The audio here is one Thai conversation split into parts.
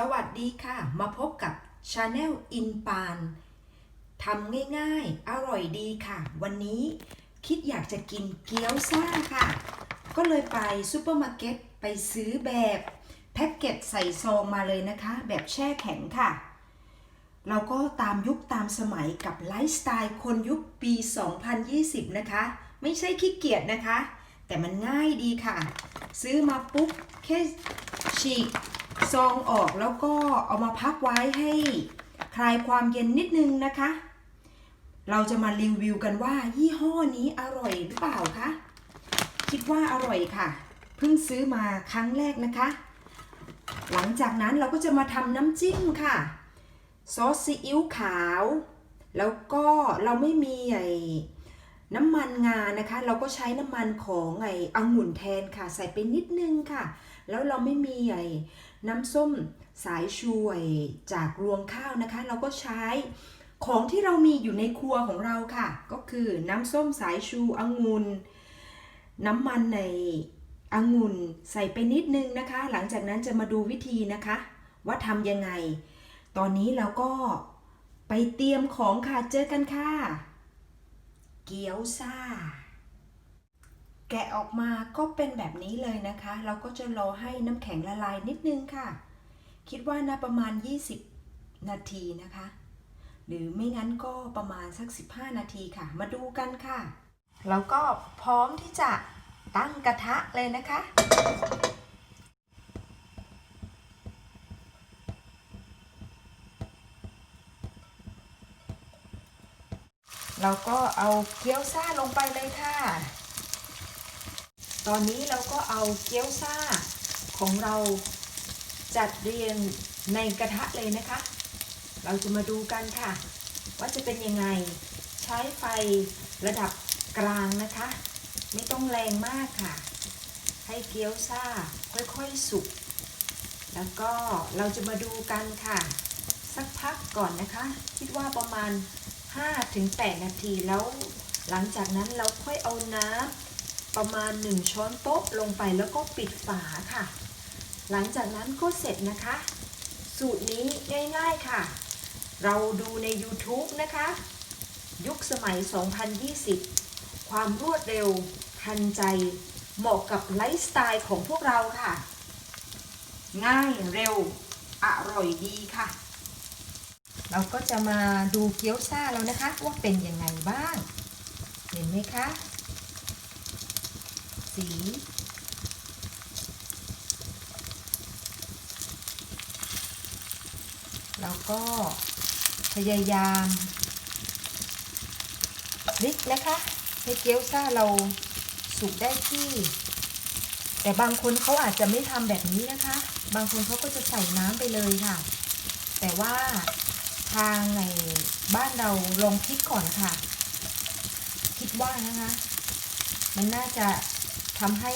สวัสดีค่ะ มาพบกับ Channel In p a n ทำง่ายๆ อร่อยดีค่ะ วันนี้คิดอยากจะกินเกี๊ยวซ่าค่ะ ก็เลยไปซูเปอร์มาร์เก็ตไปซื้อแบบแพ็กเกจใส่ซองมาเลยนะคะ แบบแช่แข็งค่ะ เราก็ตามยุคตามสมัยกับไลฟ์สไตล์คนยุคปี 2020 นะคะ ไม่ใช่ขี้เกียจนะคะ แต่มันง่ายดีค่ะ ซื้อมาปุ๊บแค่ฉีก ซองออกแล้วก็เอามาพักไว้ให้คลายความเย็นนิดนึงนะคะ เราจะมารีวิวกันว่ายี่ห้อนี้อร่อยหรือเปล่าคะ คิดว่าอร่อยค่ะ เพิ่งซื้อมาครั้งแรกนะคะ หลังจากนั้นเราก็จะมาทำน้ำจิ้มค่ะ ซอสซีอิ๊วขาว แล้วก็เราไม่มีไอ น้ำมันงานะคะ เราก็ใช้น้ำมันของไอ้องุ่นแทนค่ะ ใส่ไปนิดนึงค่ะ แล้วเราไม่มีไอ้น้ำส้มสายชูไอ้จากรวงข้าวนะคะ เราก็ใช้ของที่เรามีอยู่ในครัวของเราค่ะ ก็คือน้ำส้มสายชูองุ่นน้ำมันในองุ่นใส่ไปนิดนึงนะคะ หลังจากนั้นจะมาดูวิธีนะคะ ว่าทำยังไง ตอนนี้เราก็ไปเตรียมของค่ะเจอกันค่ะ เกี๊ยวซ่า แกะออกมาก็เป็นแบบนี้เลยนะคะ เราก็จะรอให้น้ำแข็งละลายนิดนึงค่ะ คิดว่าน่าประมาณ 20 นาทีนะคะ หรือไม่งั้นก็ประมาณสัก 15 นาทีค่ะ มาดูกันค่ะ แล้วก็พร้อมที่จะตั้งกระทะเลยนะคะ เราก็เอาเกี๊ยวซ่าลงไปเลยค่ะ ตอนนี้เราก็เอาเกี๊ยวซ่าของเราจัดเรียงในกระทะเลยนะคะ เราจะมาดูกันค่ะ ว่าจะเป็นยังไง ใช้ไฟระดับกลางนะคะ ไม่ต้องแรงมากค่ะ ให้เกี๊ยวซ่าค่อยๆสุก แล้วก็เราจะมาดูกันค่ะ สักพักก่อนนะคะ คิดว่าประมาณ 5-8นาทีแล้วหลังจากนั้นเราค่อยเอาน้ำประมาณ 1 ช้อนโต๊ะลงไปแล้วก็ปิดฝาค่ะ หลังจากนั้นก็เสร็จนะคะ สูตรนี้ง่ายๆค่ะ เราดูใน YouTube นะคะ ยุคสมัย 2020 ความรวดเร็วทันใจ เหมาะกับไลฟ์สไตล์ของพวกเราค่ะ ง่ายเร็ว อร่อยดีค่ะ เราก็จะมาดูเกี๊ยวซ่าแล้วนะคะ ว่าเป็นยังไงบ้าง เห็นไหมคะ สี แล้วก็พยายามพลิกนะคะให้เกี๊ยวซ่าเราสุกได้ที่ แต่บางคนเขาอาจจะไม่ทำแบบนี้นะคะ บางคนเขาก็จะใส่น้ำไปเลยค่ะ แต่ว่า ทางในบ้านเราลองพลิกก่อนค่ะ คิดว่านะคะ มันน่าจะทำให้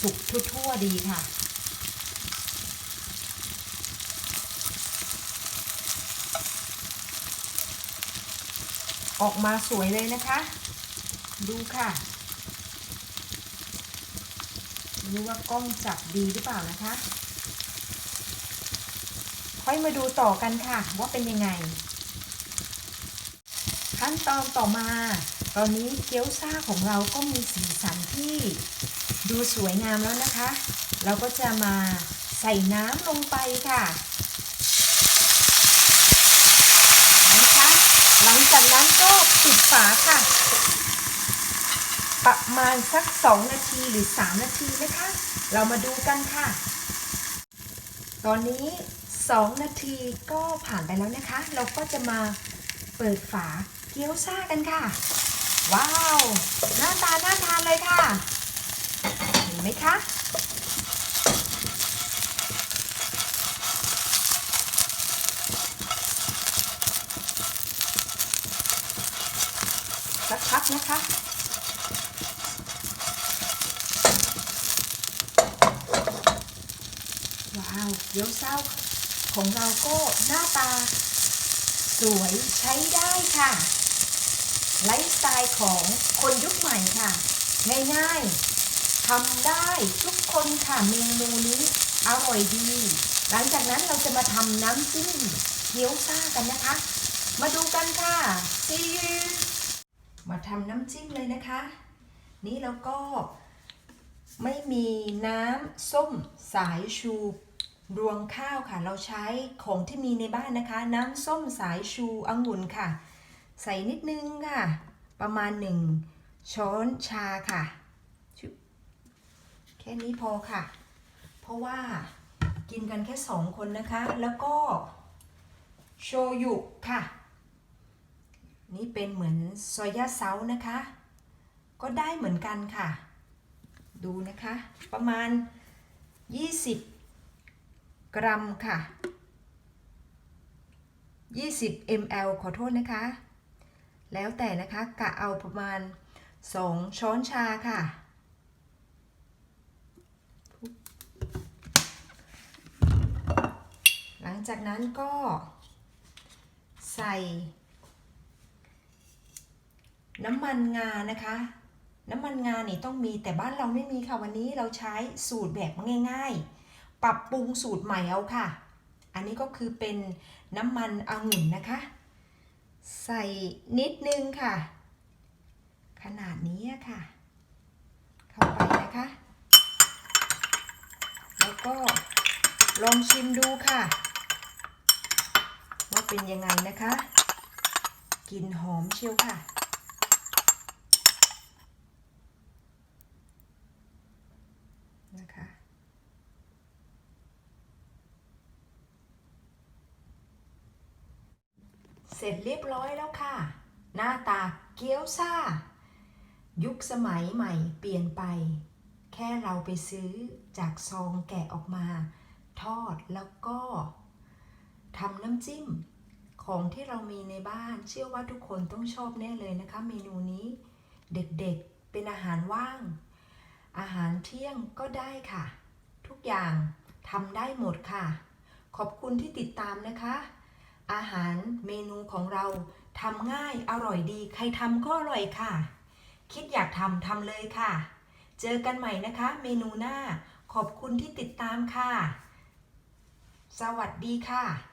สุกทั่วๆดีค่ะออกมาสวยเลยนะคะ ดูค่ะ รู้ว่ากล้องจับดีหรือเปล่านะคะ ค่อยมาดูต่อกันค่ะ ว่าเป็นยังไง ขั้นตอนต่อมา ตอนนี้เกี๊ยวซ่าของเราก็มีสีสันที่ดูสวยงามแล้วนะคะ เราก็จะมาใส่น้ำลงไปค่ะนะคะหลังจากนั้นก็ปิดฝาค่ะ ประมาณสัก 2 นาทีหรือ 3 นาทีนะคะ เรามาดูกันค่ะ ตอนนี้ 2 นาทีก็ผ่านไปแล้วนะคะ เราก็จะมาเปิดฝาเกี๊ยวซ่ากันค่ะ ว้าวหน้าตาน่าทานเลยค่ะ เห็นไหมคะสักพักนะคะว้าวเกี๊ยวเศร้า ของเราก็หน้าตา สวยใช้ได้ค่ะ ไลฟ์สไตล์ของคนยุคใหม่ค่ะ ง่ายๆทำได้ทุกคนค่ะเมนูนี้อร่อยดี หลังจากนั้นเราจะมาทำน้ำจิ้มเกี๊ยวซ่ากันนะคะ มาดูกันค่ะ see you มาทำน้ำจิ้มเลยนะคะ นี่แล้วก็ไม่มีน้ำส้มสายชู รวงข้าวค่ะ เราใช้ของที่มีในบ้านนะคะ น้ำส้มสายชูองุ่นค่ะ ใส่นิดนึงค่ะ ประมาณหนึ่งช้อนชาค่ะแค่นี้พอค่ะ เพราะว่ากินกันแค่สองคนนะคะ แล้วก็โชยุค่ะ นี่เป็นเหมือนซอยาเซานะคะ ก็ได้เหมือนกันค่ะ ดูนะคะ ประมาณ 20 กรัมค่ะ 20 ml ขอโทษนะคะ แล้วแต่นะคะกะเอาประมาณ 2 ช้อนชาค่ะ หลังจากนั้นก็ใส่น้ำมันงานะคะ น้ำมันงานี่ต้องมีแต่บ้านเราไม่มีค่ะวันนี้เราใช้สูตรแบบง่าย ๆ ปรับปรุงสูตรใหม่เอาค่ะ อันนี้ก็คือเป็นน้ำมันองุ่นนะคะ ใส่นิดนึงค่ะ ขนาดนี้ค่ะ เข้าไปนะคะ แล้วก็ลองชิมดูค่ะ ว่าเป็นยังไงนะคะ กลิ่นหอมเชียวค่ะ เส ร็จเรียบร้อยแล้วค่ะ หน้าตาเกี๊ยวซ่า ยุคสมัยใหม่เปลี่ยนไป แค่เราไปซื้อจากซองแกะออกมา ทอดแล้วก็ทำน้ำจิ้ม ของที่เรามีในบ้าน เชื่อว่าทุกคนต้องชอบแน่เลยนะคะ เมนูนี้ เด็กๆเป็นอาหารว่าง อาหารเที่ยงก็ได้ค่ะ ทุกอย่างทำได้หมดค่ะ ขอบคุณที่ติดตามนะคะ อาหารเมนูของเราทำง่ายอร่อยดี ใครทำก็อร่อยค่ะ คิดอยากทำทำเลยค่ะ เจอกันใหม่นะคะ เมนูหน้าขอบคุณที่ติดตามค่ะ สวัสดีค่ะ